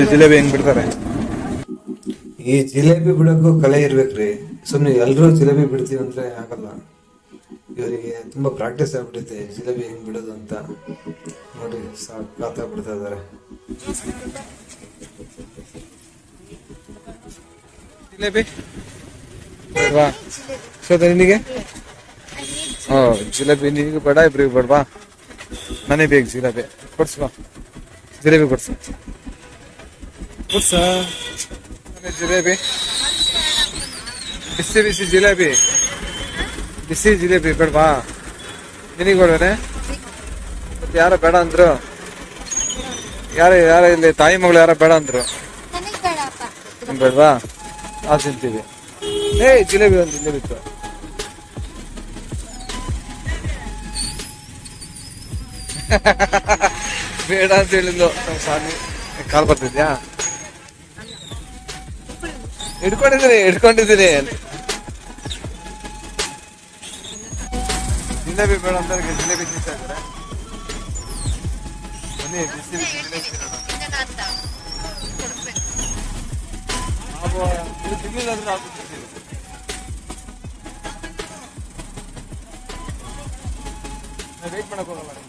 ನೋಡಿ ಜಿಲೇಬಿ ಹೆಂಗ್ ಬಿಡ್ತಾರೆ? ಈ ಜಿಲೇಬಿ ಬಿಡೋಕ್ಕೂ ಕಲೆ ಇರ್ಬೇಕ್ರಿ. ಸುಮ್ಮನೆ ಎಲ್ಲರೂ ಜಿಲೇಬಿ ಬಿಡ್ತೀವಿ ಅಂದ್ರೆ ಆಗಲ್ಲ. ಇವರಿಗೆ ತುಂಬಾ ಪ್ರಾಕ್ಟೀಸ್ ಆಗ್ಬಿಡುತ್ತೆ ಜಿಲೇಬಿ ಹೆಂಗ್ ಬಿಡೋದು ಅಂತ. ನೋಡಿ ಸಾಕಾತ ಬಿಡ್ತಾ ಇದಾರೆ ಜಿಲೇಬಿ? ಸೋದ ನಿನಗೆ? ಓ ಜಿಲೇಬಿ ನಿನಗೆ ಬೇಡ ಇಬ್ರಿಗೆ ಬೇಡವಾ? ನನಗೆ ಬೇಕು ಜಿಲೇಬಿ. ಕೊಡ್ಸುವ ಜಿಲೇಬಿ ಕೊಡ್ಸು. ನನಗೆ ಜಿಲೇಬಿ ಬಿಸಿ ಬಿಸಿ ಜಿಲೇಬಿ ಬಿಸಿ ಜಿಲೇಬಿ ಬೇಡವಾ ನಿನಗೆ ಯಾರೋ ಬೇಡ ಅಂದ್ರು ಯಾರ ಯಾರ ಇಲ್ಲಿ ತಾಯಿ ಮಗಳು ಯಾರ ಬೇಡ ಅಂದ್ರು ಬೇಡವಾ ನಾವು ತಿಂತೀವಿ ಏ ಜಿಲೇಬಿ ಒಂದು ಜಿಲೇಬಿತ್ತು ಬೇಡ ಅಂತ ಹೇಳಿದ್ಲು ನಮ್ಮ ಸ್ವಾಮಿ ಕಾಲ್ ಬರ್ತಿದ್ಯಾ ಹಿಡ್ಕೊಂಡಿದ್ದೀನಿ ಹಿಡ್ಕೊಂಡಿದ್ದೀನಿ ಜಿಲೇಬಿ ಬೇಡ ಅಂತ ನನಗೆ ಜಿಲೇಬಿ ತಿಂತಾ ಇದ್ದಾರೆ ಬನ್ನಿ ಬಿಸಿ ಬಿಸಿ ಜಿಲೇಬಿ ತಿನ್ನೋಣ ನಾವು ಇದು ತಿನ್ಲಿಲ್ಲ ಅಂದ್ರೆ ನಾವು ತಿಂತೀವಿ ನಾವು ವೇಟ್ ಮಾಡಕ್ ಹೋಗಲ್ಲ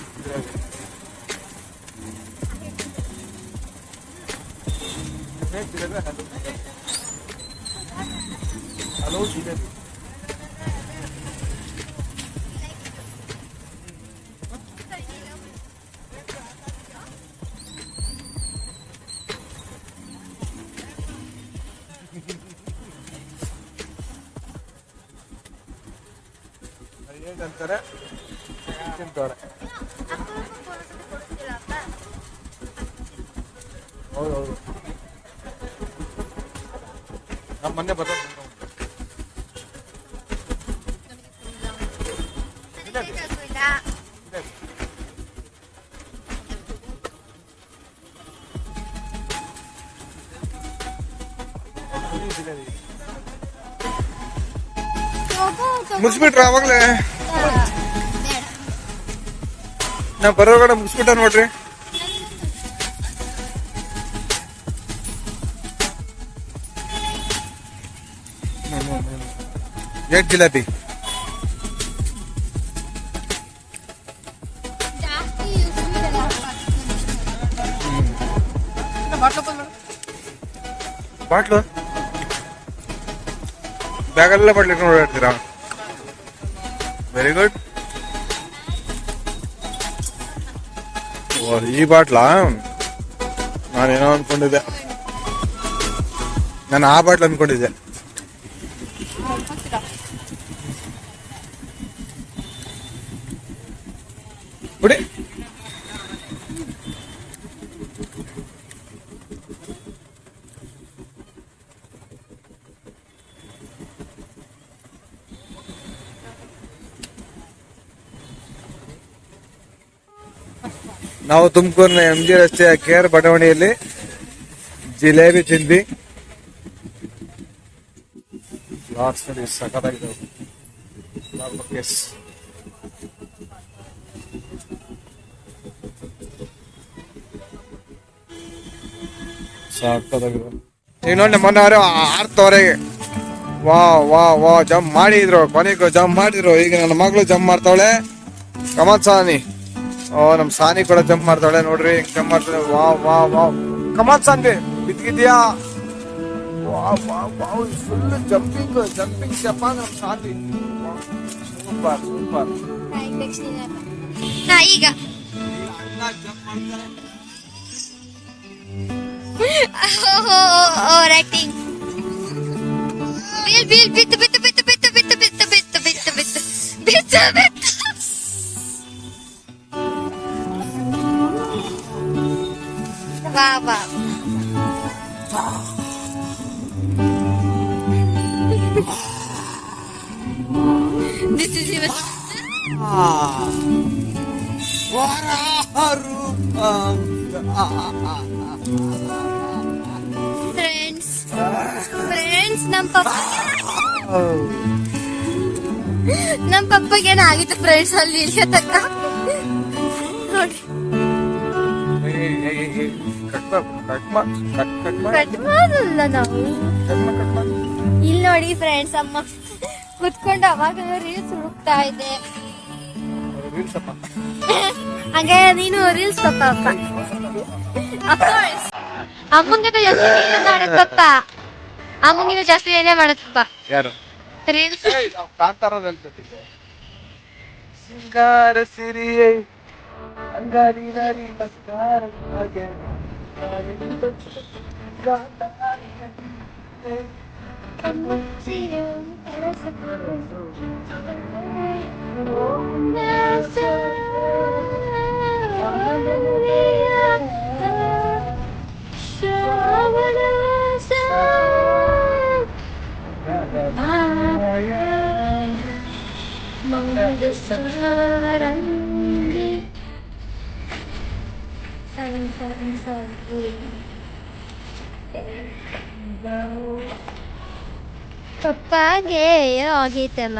Halo, sudah di. Namanya batas. ಮುಗಿಸ್ಬಿಟ್ರ ಅವಾಗ್ಲೇ ನಾ ಬರೋಗಡೆ ಮುಗಿಸ್ಬಿಟ್ಟ ನೋಡ್ರಿ ಏಟ್ ಜಿಲೇಬಿ ಜಾಸ್ತಿ sweet ಎಲ್ಲ ಹಾಕ್ಬಾರ್ದು. ಬಾಟ್ಲು ಬ್ಯಾಗಲ್ಲ ಬಾಟ್ಲಿ ಓಡಾಡ್ತೀರಾ ವೆರಿ ಗುಡ್ ಈ ಬಾಟ್ಲಾ? ನಾನೇನೋ ಅನ್ಕೊಂಡಿದ್ದೆ. ನಾನು ಆ ಬಾಟ್ಲ್ ಅನ್ಕೊಂಡಿದ್ದೆ ಬಿಡಿ ನಾವು ತುಮಕೂರಿನ ಎಂ ಜಿ ರಸ್ತೆಯ ಕೆ ಆರ್ ಬಡಾವಣೆಯಲ್ಲಿ ಜಿಲೇಬಿ ತಿಂದ್ವಿ. ಲಾಸ್ಟ್ ನೋಡಿ. ಸಾಕಾಗಿದೆ ಈಗ ನೋಡಿ ಮೊನ್ನೆ ಅವರು ಆರ್ತವ್ರೆಗೆ ವಾ ವಾ ವಾ ಜಂಪ್ ಮಾಡಿದ್ರು. ಕೊನೆಗೂ ಜಂಪ್ ಮಾಡಿದ್ರು. ಈಗ ನನ್ನ ಮಗಳು ಜಂಪ್ ಮಾಡ್ತಾವಳೆ. ಕಮತ್ ಸಾನಿ ಓ ನಮ್ ಸಾನಿ ಕೂಡ ಜಂಪ್ ಮಾಡ್ತಾಳೆ ನೋಡ್ರಿ ಹೆಂಗ್ ಜಂಪ್ ಮಾಡ್ತಾಳೆ ವಾ ವಾ ವಾ ಕಮಾನ್ ಸಾನ್ವಿ ಬಿದ್ದಿದ್ಯಾ ವಾ ವಾ ವಾ ಫುಲ್ ಜಂಪಿಂಗ್ ಜಂಪಿಂಗ್ ಸ್ಟೆಪ್ ನಮ್ ಸಾನ್ವಿ ಸೂಪರ್ ಸೂಪರ್ ಈಗ ಓವರ್ ಆಕ್ಟಿಂಗ್ ಬಿಲ್ ಬೀಲ್ ಬಿತ್ತು ಬಿತ್ತು ಬಿತ್ತು ಬಿತ್ತು ಬಿತ್ತು ಬಿತ್ತು ಬಿತ್ತು ಬಿತ್ತು ಬಿತ್ತು ಬಿತ್ತು ಬಿತ್ತು ವಾ ವಾ This is even friends friends ನಮ್ ಪಪ್ಪ ನಮ್ ಪಪ್ಪಗೇನ ಆಗಿತ್ತು ಫ್ರೆಂಡ್ಸ್ ಅಲ್ಲಿ ಇಲ್ಲಿ ತಕ್ಕ ನೋಡಿ ಕಟ್ ಮಾಡಲ್ಲ ನಾವು. ಇಲ್ಲಿ ನೋಡಿ ಫ್ರೆಂಡ್ಸ್ ಅಮ್ಮ. ಕುತ್ಕೊಂಡು ಅವಾಗ ರೀಲ್ಸ್ ಹುಡುಕ್ತಾ ಇದೆ ಹಂಗೆ ನೀನು ರೀಲ್ಸ್ ಪಪ್ಪ ಅಪ್ಪ. ಅಮ್ಮಂಗಿಂತ ಜಾಸ್ತಿ ನೀನೇ ಮಾಡೋದ್ ಪಪ್ಪ ಅಮ್ಮಂಗಿಂತ ಜಾಸ್ತಿ ಏನೇ ಮಾಡತ್ತಪ್ಪ ಪಪ್ಪ ಯಾರು? ರೀಲ್ಸ್ ಕಾಂತಾರದ ಸಿಂಗಾರ ಸಿರಿಯೇ. Ang gari-gari mas kaharap again. Mga sasaran ಆಗೈತಲ್ಲ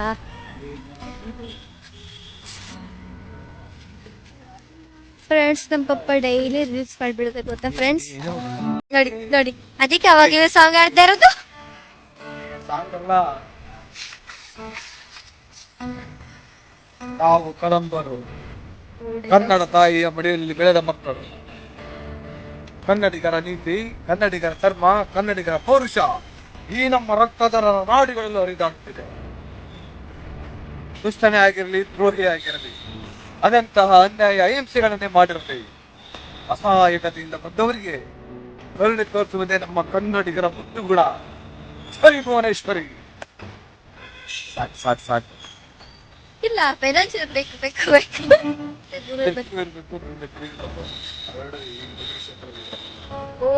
ಫ್ರೆಂಡ್ಸ್ ನಮ್ಮ ಡೈಲಿ ರೀಲ್ಸ್ ಮಾಡ್ಬಿಡುತ್ತೆ ಗೊತ್ತಾ ಫ್ರೆಂಡ್ಸ್ ನೋಡಿ ನೋಡಿ ಅದಕ್ಕೆ ಅವಾಗ ಸಾಂಗ್ ಆಡ್ತಾ ಇರೋದು ಕನ್ನಡ ತಾಯಿಯ ಮಡಿಯಲ್ಲಿ ಬೆಳೆದ ಮಕ್ಕಳು ಕನ್ನಡಿಗರ ನೀತಿ, ಕನ್ನಡಿಗರ ಧರ್ಮ, ಕನ್ನಡಿಗರ ಪೌರುಷ ಈ ನಮ್ಮ ರಕ್ತದ ನಾಡಿಗಳಲ್ಲಿ ಹರಿದಾಗ್ತಿದೆ ದುಷ್ಟನೇ ಆಗಿರಲಿ, ದ್ರೋಹಿ ಆಗಿರಲಿ ಅದೆಂತಹ ಅನ್ಯಾಯ ಅಹಿಂಸೆಗಳನ್ನೇ ಮಾಡಿರಲಿ, ಅಸಹಾಯಕತೆಯಿಂದ ಬಂದವರಿಗೆ ಕರುಣೆ ತೋರಿಸುವುದೇ ನಮ್ಮ ಕನ್ನಡಿಗರ ಮುದ್ದು ಸರಿ ಭುವನೇಶ್ವರಿ. ಸಾಕು ಸಾಕು ಸಾಕು. ಇಲ್ಲ ಪೆನಲ್ಸ್ ಬೇಕು ಬೇಕು. ಓ!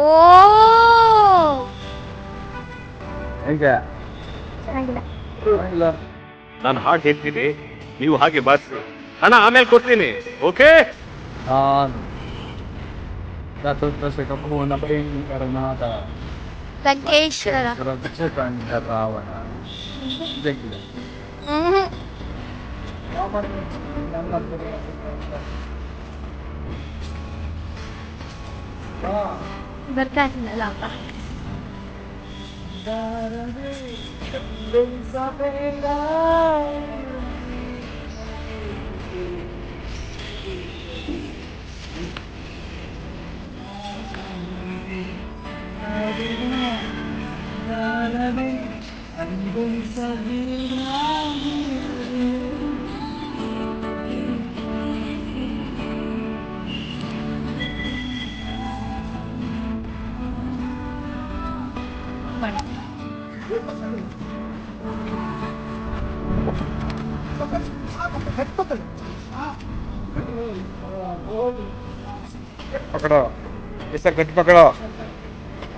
ಹೇಗೆ? ಚೆನ್ನಾಗಿಲ್ಲ. ನಾನು ಹಾಡು ಹೇಳ್ತೀನಿ ನೀವು ಹಾಗೆ ಬಾರಿಸಿ ಹಣ ಆಮೇಲೆ ಕೊಡ್ತೀನಿ ಓಕೆ? ರಕ್ಷಕಂಡ ರಾವಣ بركات العلاقة man. पकड़ो ऐसा गट पकड़ो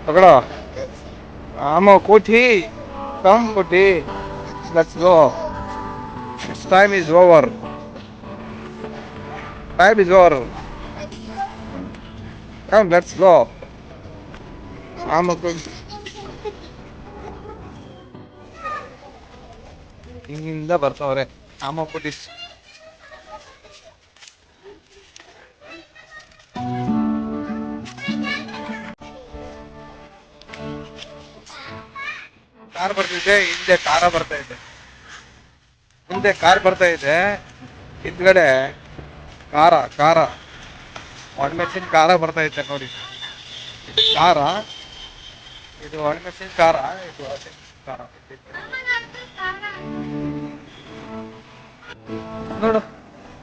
पकड़ो आमो कोठी कम कोठी let's go time is over. Time is over. Come let's go. I'm a good ಹಿಂಗಿಂದ ಬರ್ತಾವ್ರೆ. ಆಮ ಕೊಟ್ಟಿಸ್ ಕಾರ್ ಬರ್ತಿದೆ, ಹಿಂದೆ ಕಾರ ಬರ್ತಾ ಇದೆ. ಮುಂದೆ ಕಾರ್ ಬರ್ತಾ ಇದೆ. ಹಿಂದ್ಗಡೆ ಕಾರ ಕಾರ ಒಣಮೆಣಸಿನ ಕಾರ ಬರ್ತಾ ಇದೆ ನೋಡಿ. ಕಾರ ಇದು ಒಣಮೆಣಸಿನ ಕಾರ ಇದು ಹಸಿಮೆಣಸಿನ ನೋಡು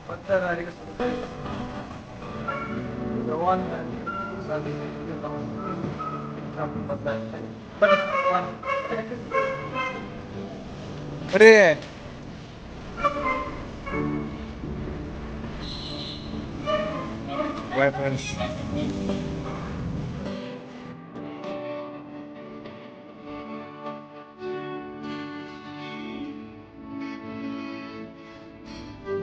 ಬಂದ ದಾರಿಗೆ ಸುತ್ತ. ಇದು